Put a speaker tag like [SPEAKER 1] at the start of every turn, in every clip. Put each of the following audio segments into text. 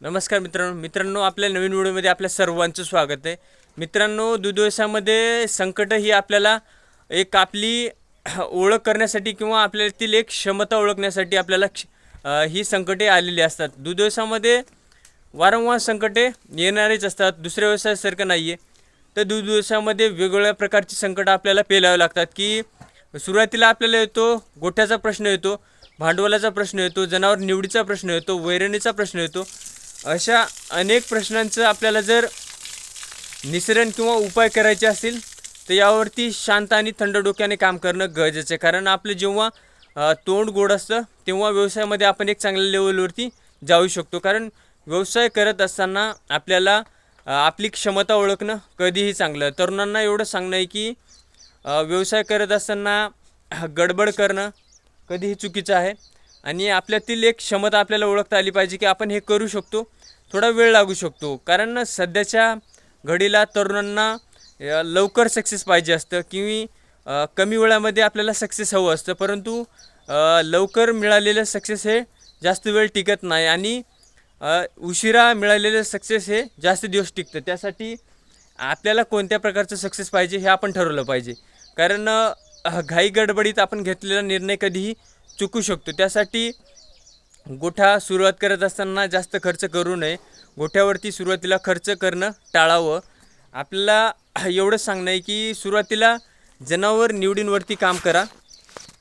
[SPEAKER 1] नमस्कार मित्रांनो. मित्रांनो आपल्या नवीन व्हिडिओमध्ये आपल्या सर्वांचं स्वागत आहे. मित्रांनो दूध संकटं संकट ही आपल्याला एक आपली ओळख करण्यासाठी किंवा आपल्यातील एक क्षमता ओळखण्यासाठी आपल्याला क्ष- ही संकटे आलेली असतात. दूध वारंवार संकटे येणारेच असतात. दुसऱ्या व्यवसायासारखं नाही आहे तर दूध व्यवसायामध्ये वेगवेगळ्या प्रकारची संकटं आपल्याला पेलावे लागतात की सुरुवातीला आपल्याला येतो गोठ्याचा प्रश्न येतो भांडवलाचा प्रश्न येतो जनावर निवडीचा प्रश्न येतो वैरणीचा प्रश्न येतो. अशा अनेक प्रश्नांचं आपल्याला जर निसरण किंवा उपाय करायचे असतील तर यावरती शांत आणि थंड डोक्याने काम करणं गरजेचं आहे. कारण आपलं जेव्हा तोंड गोड असतं तेव्हा व्यवसायामध्ये आपण एक चांगल्या लेवलवरती जाऊ शकतो. कारण व्यवसाय करत असताना आपल्याला आपली क्षमता ओळखणं कधीही चांगलं. तरुणांना एवढं सांगणं आहे की व्यवसाय करत असताना गडबड करणं कधीही चुकीचं आहे. आणि आपल्यातील एक क्षमता आपल्याला ओळखता आली पाहिजे की आपण हे करू शकतो थोडा वेळ लागू शकतो. कारण सध्याच्या घडीला तरुणांना लवकर सक्सेस पाहिजे असतं की कमी वेळामध्ये आपल्याला सक्सेस हवं असतं. परंतु लवकर मिळालेलं सक्सेस हे जास्त वेळ टिकत नाही आणि उशिरा मिळालेलं सक्सेस हे जास्त दिवस टिकतं. त्यासाठी आपल्याला कोणत्या प्रकारचं सक्सेस पाहिजे हे आपण ठरवलं पाहिजे. कारण घाई गडबडीत आपण घेतलेला निर्णय कधीही चुकू शकतो. त्यासाठी गोठा सुरुवात करत असताना जास्त खर्च करू नये. गोठ्यावरती सुरुवातीला खर्च करणं टाळावं. आपल्याला एवढंच सांगणं आहे की सुरुवातीला जनावर निवडींवरती काम करा.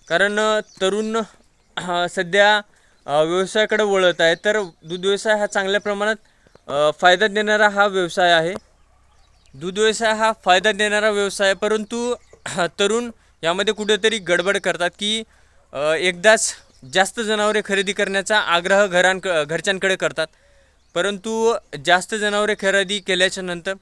[SPEAKER 1] कारण तरुण सध्या व्यवसायाकडे वळत आहे. तर दूध व्यवसाय हा चांगल्या प्रमाणात फायदा देणारा हा व्यवसाय आहे. दूध व्यवसाय हा फायदा देणारा व्यवसाय परंतु तरुण यामध्ये कुठेतरी गडबड करतात की एकदाच जास्त जनावरे खरेदी करण्याचा आग्रह घरांक घरच्यांकडे करतात. परंतु जास्त जनावरे खरेदी केल्याच्यानंतर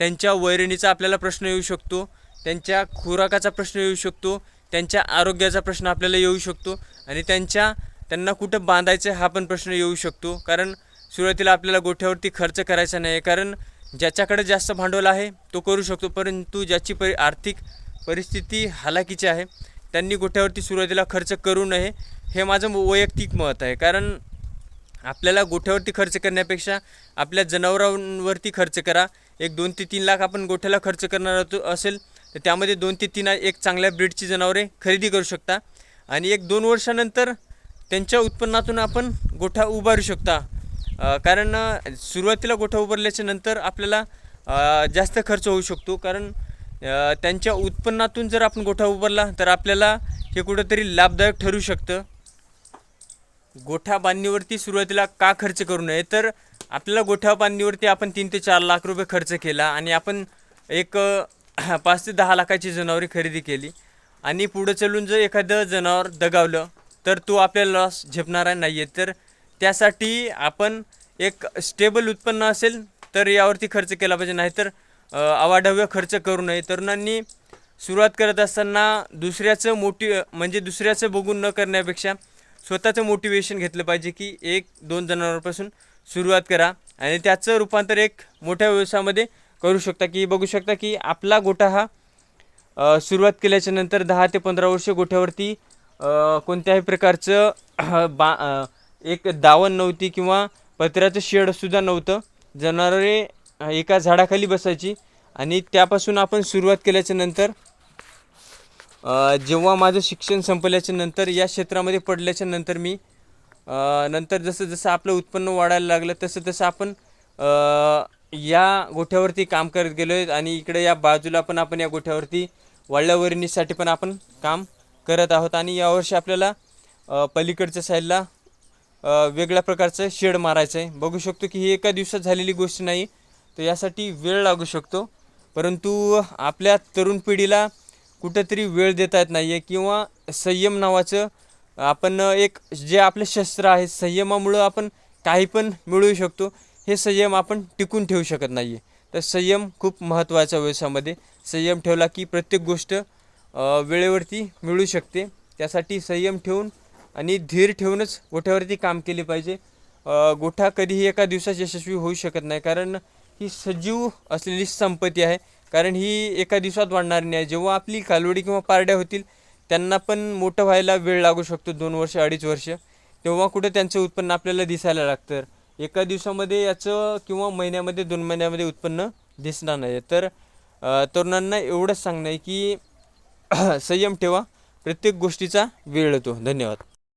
[SPEAKER 1] त्यांच्या वैरणीचा आपल्याला प्रश्न येऊ शकतो त्यांच्या खुराकाचा प्रश्न येऊ शकतो त्यांच्या आरोग्याचा प्रश्न आपल्याला येऊ शकतो आणि त्यांच्या त्यांना कुठं बांधायचं हा पण प्रश्न येऊ शकतो. कारण सुरुवातीला आपल्याला गोठ्यावरती खर्च करायचा नाही. कारण ज्याच्याकडे जास्त भांडवल आहे तो करू शकतो. परंतु ज्याची परि आर्थिक परिस्थिती हालाकीची आहे त्यांनी गोठ्यावरती सुरुवातीला खर्च करू नये हे माझं वैयक्तिक मत आहे. कारण आपल्याला गोठ्यावरती खर्च करण्यापेक्षा आपल्या जनावरांवरती खर्च करा. एक दोन ते तीन लाख आपण गोठ्याला खर्च करणार असेल तर त्यामध्ये दोन ते तीन एक चांगल्या ब्रीडची जनावरे खरेदी करू शकता. आणि एक दोन वर्षानंतर त्यांच्या उत्पन्नातून आपण गोठा उभारू शकता. कारण सुरुवातीला गोठा उभारल्याच्या नंतर आपल्याला जास्त खर्च होऊ शकतो. कारण त्यांच्या उत्पन्नातून जर आपण गोठा उभारला तर आपल्याला हे कुठंतरी लाभदायक ठरू शकतं. गोठा बांधणीवरती सुरुवातीला का खर्च करू नये? तर आपल्याला गोठा बांधणीवरती आपण तीन ते चार लाख रुपये खर्च केला आणि आपण एक पाच ते दहा लाखाची जनावरे खरेदी केली आणि पुढं चलून जर एखादं जनावर दगावलं तर तो आपल्याला लॉस झेपणारा नाही आहे तर त्यासाठी आपण एक स्टेबल उत्पन्न असेल तर यावरती खर्च केला पाहिजे. नाहीतर अवाढव्य खर्च करू नये. तरुणांनी सुरुवात करत असताना दुसऱ्याचं मोटिव म्हणजे दुसऱ्याचं बघून न करण्यापेक्षा स्वतःचं मोटिवेशन घेतलं पाहिजे की एक दोन जनावरांपासून सुरुवात करा आणि त्याचं रूपांतर एक मोठ्या व्यवसायामध्ये करू शकता की बघू शकता की आपला गोठा हा सुरुवात केल्याच्यानंतर दहा ते पंधरा वर्ष गोठ्यावरती कोणत्याही प्रकारचं बा एक दावण नव्हती किंवा पत्र्याचं शेडसुद्धा नव्हतं. जनावरे एका झाडाखाली बसायची आणि त्यापासून आपण सुरुवात केल्याच्यानंतर जेव्हा माझं शिक्षण संपल्याच्या नंतर या क्षेत्रामध्ये पडल्याच्या नंतर मी नंतर जसं जसं आपलं उत्पन्न वाढायला लागलं तसं तसं आपण या गोठ्यावरती काम करत गेलो आहे आणि इकडे या बाजूला पण आपण या गोठ्यावरती वाळल्यावरणीसाठी पण आपण काम करत आहोत आणि यावर्षी आपल्याला पलीकडच्या साईडला वेगळ्या प्रकारचं शेड मारायचं आहे बघू शकतो की ही एका दिवसात झालेली गोष्ट नाही तर यासाठी वेळ लागू शकतो. परंतु आपल्या तरुण पिढीला कुठंतरी वेळ देता येत नाही आहे किंवा संयम नावाचं आपण एक जे आपलं शस्त्र आहे संयमामुळं आपण काही पण मिळवू शकतो. हे संयम आपण टिकून ठेवू शकत नाही आहे तर संयम खूप महत्त्वाचा व्यवसायामध्ये. संयम ठेवला की प्रत्येक गोष्ट वेळेवरती मिळू शकते. त्यासाठी संयम ठेवून आणि धीर ठेवूनच गोठ्यावरती काम केले पाहिजे. गोठा कधीही एका दिवसात यशस्वी होऊ शकत नाही. कारण ही सजीव असलेली संपत्ती आहे. कारण ही एका दिवसात वाढणारी नाही. जेव्हा आपली कालवडी किंवा पारड्या होतील त्यांना पण मोठं व्हायला वेळ लागू शकतो दोन वर्ष अडीच वर्ष. तेव्हा कुठं त्यांचं उत्पन्न आपल्याला दिसायला लागतं. एका दिवसामध्ये याचं किंवा महिन्यामध्ये दोन महिन्यामध्ये उत्पन्न दिसणार नाही. तर तरुणांना एवढंच सांगणं आहे की संयम ठेवा. प्रत्येक गोष्टीचा वेळ येतो. धन्यवाद.